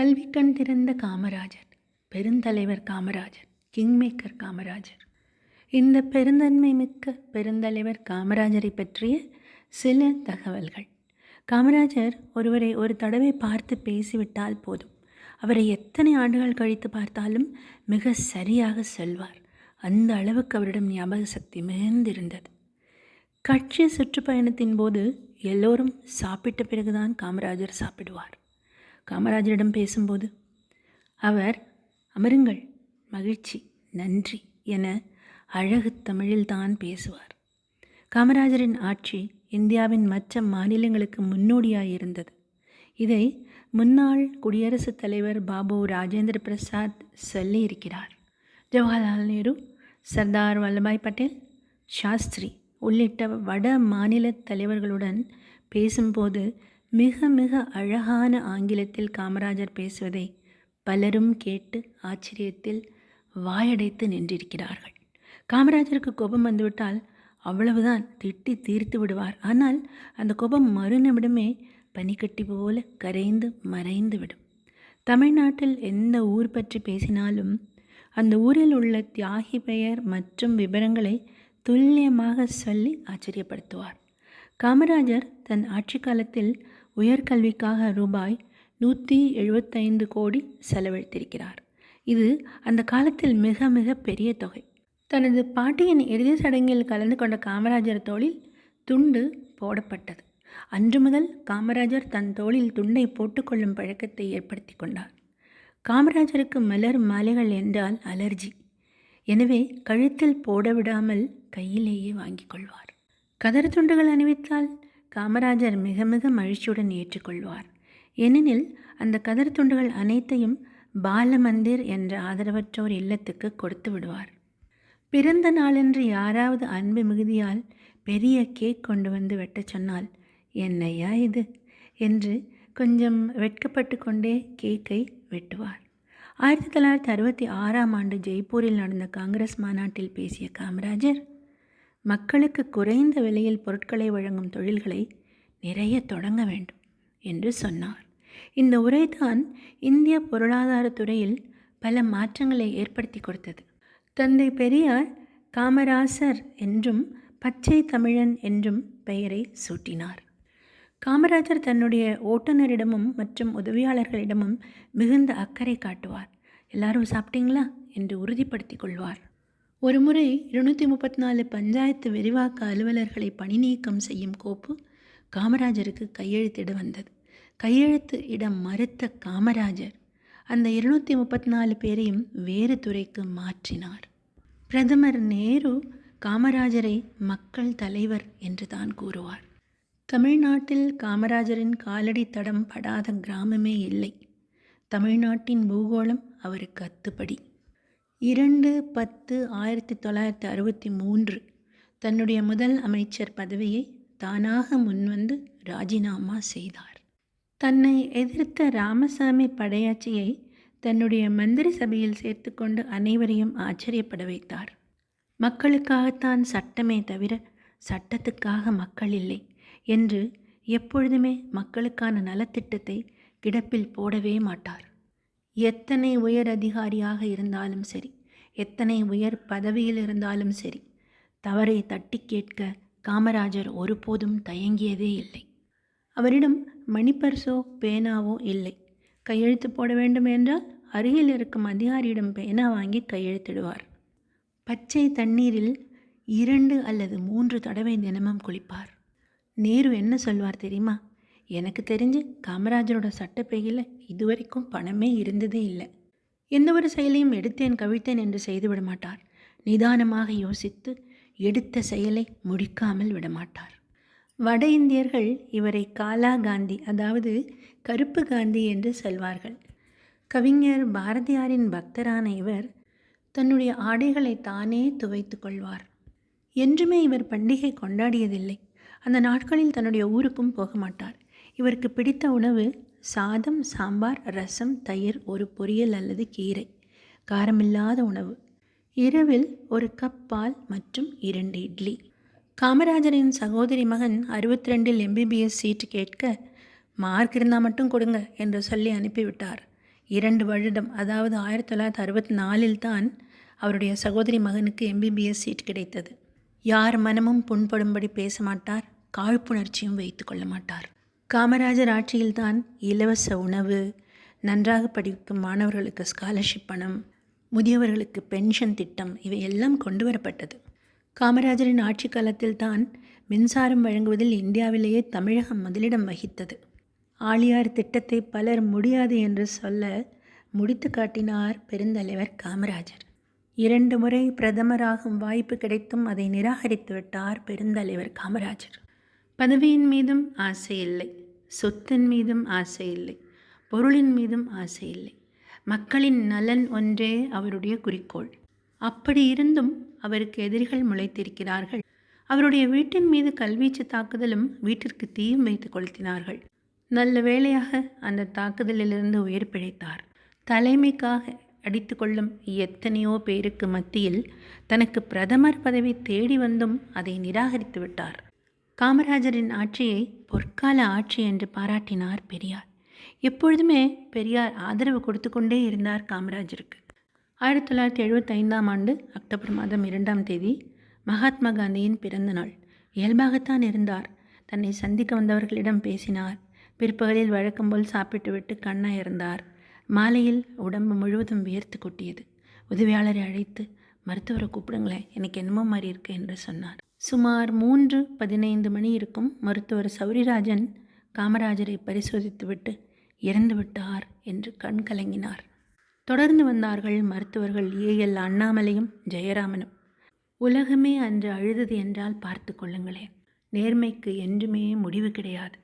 கல்வி கண் திறந்த காமராஜர் பெருந்தலைவர் காமராஜர் கிங்மேக்கர் காமராஜர். இந்த பெருந்தன்மை மிக்க பெருந்தலைவர் காமராஜரை பற்றிய சில தகவல்கள். காமராஜர் ஒருவரை ஒரு தடவை பார்த்து பேசிவிட்டால் போதும். அவரை எத்தனை ஆண்டுகள் கழித்து பார்த்தாலும் மிக சரியாக செல்வார். அந்த அளவுக்கு அவரிடம் ஞாபக சக்தி மிகுந்திருந்தது. கட்சி சுற்றுப்பயணத்தின் போது எல்லோரும் சாப்பிட்ட பிறகுதான் காமராஜர் சாப்பிடுவார். காமராஜரிடம் பேசும்போது அவர் அமருங்கள் மகிழ்ச்சி நன்றி என அழகு தமிழில் தான் பேசுவார். காமராஜரின் ஆட்சி இந்தியாவின் மற்ற மாநிலங்களுக்கு முன்னோடியாக இருந்தது இதை முன்னாள் குடியரசுத் தலைவர் பாபு ராஜேந்திர பிரசாத் சொல்லியிருக்கிறார். ஜவஹர்லால் நேரு சர்தார் வல்லபாய் பட்டேல் சாஸ்திரி உள்ளிட்ட வட மாநில தலைவர்களுடன் பேசும்போது மிக மிக அழகான ஆங்கிலத்தில் காமராஜர் பேசுவதை பலரும் கேட்டு ஆச்சரியத்தில் வாயடைத்து நின்றிருக்கிறார்கள். காமராஜருக்கு கோபம் வந்துவிட்டால் அவ்வளவுதான் திட்டி தீர்த்து விடுவார். ஆனால் அந்த கோபம் மறுநிமிடமே பனிக்கட்டி போல கரைந்து மறைந்து விடும். தமிழ்நாட்டில் எந்த ஊர் பற்றி பேசினாலும் அந்த ஊரில் உள்ள தியாகி பெயர் மற்றும் விவரங்களை துல்லியமாக சொல்லி ஆச்சரியப்படுத்துவார். காமராஜர் தன் ஆட்சி காலத்தில் உயர்கல்விக்காக ரூபாய் நூற்றி எழுபத்தைந்து கோடி செலவழித்திருக்கிறார். இது அந்த காலத்தில் மிக மிக பெரிய தொகை. தனது பாட்டியின் இறுதி சடங்கில் கலந்து கொண்ட காமராஜர் தோளில் துண்டு போடப்பட்டது. அன்று முதல் காமராஜர் தன் தோளில் துண்டை போட்டுக்கொள்ளும் பழக்கத்தை ஏற்படுத்தி கொண்டார். காமராஜருக்கு மலர் மாலைகள் என்றால் அலர்ஜி. எனவே கழுத்தில் போட விடாமல் கையிலேயே வாங்கிக் கொள்வார். கதர் துண்டுகள் அணிவித்தால் காமராஜர் மிக மிக மகிழ்ச்சியுடன் ஏற்றுக்கொள்வார். ஏனெனில் அந்த கதர் துண்டுகள் அனைத்தையும் பாலமந்திர் என்ற ஆதரவற்றோர் இல்லத்துக்கு கொடுத்து விடுவார். பிறந்த நாளென்று யாராவது அன்பு மிகுதியால் பெரிய கேக் கொண்டு வந்து வெட்டச் சொன்னால் என்னையா இது? என்று கொஞ்சம் வெட்கப்பட்டு கொண்டே கேக்கை வெட்டுவார். ஆயிரத்தி தொள்ளாயிரத்தி அறுபத்தி ஆறாம் ஆண்டு ஜெய்ப்பூரில் நடந்த காங்கிரஸ் மாநாட்டில் பேசிய காமராஜர் மக்களுக்கு குறைந்த விலையில் பொருட்களை வழங்கும் தொழில்களை நிறைய தொடங்க வேண்டும் என்று சொன்னார். இந்த உரைதான் இந்திய பொருளாதாரத்துறையில் பல மாற்றங்களை ஏற்படுத்தி கொடுத்தது. தந்தை பெரியார் காமராசர் என்றும் பச்சை தமிழன் என்றும் பெயரை சூட்டினார். காமராஜர் தன்னுடைய ஓட்டுநரிடமும் மற்றும் உதவியாளர்களிடமும் மிகுந்த அக்கறை காட்டுவார். எல்லாரும் சாப்பிட்டீங்களா? என்று உறுதிப்படுத்தி கொள்வார். ஒருமுறை இருநூற்றி முப்பத்தி நாலு பஞ்சாயத்து விரிவாக்க அலுவலர்களை பணி நீக்கம் செய்யும் கோப்பு காமராஜருக்கு கையெழுத்திட வந்தது. கையெழுத்து இடம் மறுத்த காமராஜர். அந்த இருநூற்றி முப்பத்தி நாலு பேரையும் வேறு துறைக்கு மாற்றினார். பிரதமர் நேரு காமராஜரை மக்கள் தலைவர் என்று தான் கூறுவார். தமிழ்நாட்டில் காமராஜரின் காலடி தடம் படாத கிராமமே இல்லை. தமிழ்நாட்டின் பூகோளம் அவருக்கு அத்துப்படி. இரண்டு பத்து ஆயிரத்தி தொள்ளாயிரத்தி அறுபத்தி மூன்று. தன்னுடைய முதல் அமைச்சர் பதவியை தானாக முன்வந்து ராஜினாமா செய்தார். தன்னை எதிர்த்த ராமசாமி படையாட்சியை தன்னுடைய மந்திரி சபையில் சேர்த்துக்கொண்டு அனைவரையும் ஆச்சரியப்பட வைத்தார். மக்களுக்காகத்தான் சட்டமே தவிர சட்டத்துக்காக மக்கள் இல்லை என்று எப்பொழுதுமே மக்களுக்கான நலத்திட்டத்தை கிடப்பில் போடவே மாட்டார். எத்தனை உயர் அதிகாரியாக இருந்தாலும் சரி எத்தனை உயர் பதவியில் இருந்தாலும் சரி தவறை தட்டி கேட்க காமராஜர் ஒருபோதும் தயங்கியதே இல்லை. அவரிடம் மணிப்பர்சோ பேனாவோ இல்லை. கையெழுத்து போட வேண்டும் என்றால் அருகில் இருக்கும் அதிகாரியிடம் பேனா வாங்கி கையெழுத்திடுவார். பச்சை தண்ணீரில் இரண்டு அல்லது மூன்று தடவை தினமும் குளிப்பார். நேரு என்ன சொல்வார் தெரியுமா? எனக்கு தெரிஞ்சு காமராஜரோட சட்டப்பையில் இதுவரைக்கும் பணமே இருந்ததே இல்லை. எந்த ஒரு செயலையும் எடுத்தேன் கவிழ்த்தேன் என்று செய்துவிட மாட்டார். நிதானமாக யோசித்து எடுத்த செயலை முடிக்காமல் விடமாட்டார் வட இந்தியர்கள் இவரை காலா காந்தி அதாவது கருப்பு காந்தி என்று சொல்வார்கள். கவிஞர் பாரதியாரின் பக்தரான இவர் தன்னுடைய ஆடைகளை தானே துவைத்து கொள்வார். என்றுமே இவர் பண்டிகை கொண்டாடியதில்லை. அந்த நாட்களில் தன்னுடைய ஊருக்கும் போக மாட்டார். இவருக்கு பிடித்த உணவு சாதம் சாம்பார் ரசம் தயிர் ஒரு பொரியல் அல்லது கீரை. காரமில்லாத உணவு. இரவில் ஒரு கப் பால் மற்றும் இரண்டு இட்லி. காமராஜரின் சகோதரி மகன் அறுபத்தி ரெண்டில் எம்பிபிஎஸ் சீட்டு கேட்க மார்க் இருந்தால் மட்டும் கொடுங்க என்று சொல்லி அனுப்பிவிட்டார். இரண்டு வருடம் அதாவது ஆயிரத்தி தொள்ளாயிரத்தி அறுபத்தி நாலில் தான் அவருடைய சகோதரி மகனுக்கு எம்பிபிஎஸ் சீட் கிடைத்தது. யார் மனமும் புண்படும்படி பேச மாட்டார் காழ்ப்புணர்ச்சியும் வைத்து கொள்ள மாட்டார். காமராஜர் ஆட்சியில்தான் இலவச உணவு நன்றாக படிக்கும் மாணவர்களுக்கு ஸ்காலர்ஷிப் பணம் முதியவர்களுக்கு பென்ஷன் திட்டம் இவை எல்லாம் கொண்டு வரப்பட்டது காமராஜரின் ஆட்சி காலத்தில் தான் மின்சாரம் வழங்குவதில் இந்தியாவிலேயே தமிழகம் முதலிடம் வகித்தது. ஆழியார் திட்டத்தை பலர் முடியாது என்று சொல்ல முடித்து காட்டினார் பெருந்தலைவர் காமராஜர். இரண்டு முறை பிரதமராகும் வாய்ப்பு கிடைத்தும் அதை நிராகரித்து விட்டார் பெருந்தலைவர் காமராஜர். பதவியின் மீதும் ஆசை இல்லை. சொத்தின் மீதும் ஆசை இல்லை. பொருளின் மீதும் ஆசை இல்லை. மக்களின் நலன் ஒன்றே அவருடைய குறிக்கோள். அப்படி இருந்தும் அவருக்கு எதிரிகள் முளைத்திருக்கிறார்கள். அவருடைய வீட்டின் மீது கல்வீச்சு தாக்குதலும் வீட்டிற்கு தீயும் வைத்து கொளுத்தினார்கள். நல்ல வேளையாக அந்த தாக்குதலிலிருந்து உயிர் பிழைத்தார். தலைமைக்காக அடித்து கொள்ளும் எத்தனையோ பேருக்கு மத்தியில் தனக்கு பிரதமர் பதவி தேடி வந்தும் அதை நிராகரித்து விட்டார். காமராஜரின் ஆட்சியை பொற்கால ஆட்சி என்று பாராட்டினார் பெரியார். எப்பொழுதுமே பெரியார் ஆதரவு கொடுத்து கொண்டே இருந்தார் காமராஜருக்கு. ஆயிரத்தி தொள்ளாயிரத்தி எழுபத்தைந்தாம் ஆண்டு அக்டோபர் மாதம் இரண்டாம் தேதி மகாத்மா காந்தியின் பிறந்த நாள். இயல்பாகத்தான் இருந்தார். தன்னை சந்திக்க வந்தவர்களிடம் பேசினார். பிற்பகலில் வழக்கம்போல் சாப்பிட்டுவிட்டு கண்ணா இருந்தார். மாலையில் உடம்பு முழுவதும் வியர்த்து கொட்டியது. உதவியாளரை அழைத்து மருத்துவரை கூப்பிடுங்களேன் எனக்கு என்னமோ மாதிரி இருக்கு என்று சொன்னார். சுமார் மூன்று பதினைந்து மணி இருக்கும் மருத்துவர் சௌரிராஜன் காமராஜரை பரிசோதித்துவிட்டு இறந்து விட்டார் என்று கண் கலங்கினார். தொடர்ந்து வந்தார்கள் மருத்துவர்கள் ஏஎல் அண்ணாமலையும் ஜெயராமனும். உலகமே அன்று அழுதது என்றால் பார்த்து கொள்ளுங்களேன். நேர்மைக்கு என்றுமே முடிவு கிடையாது.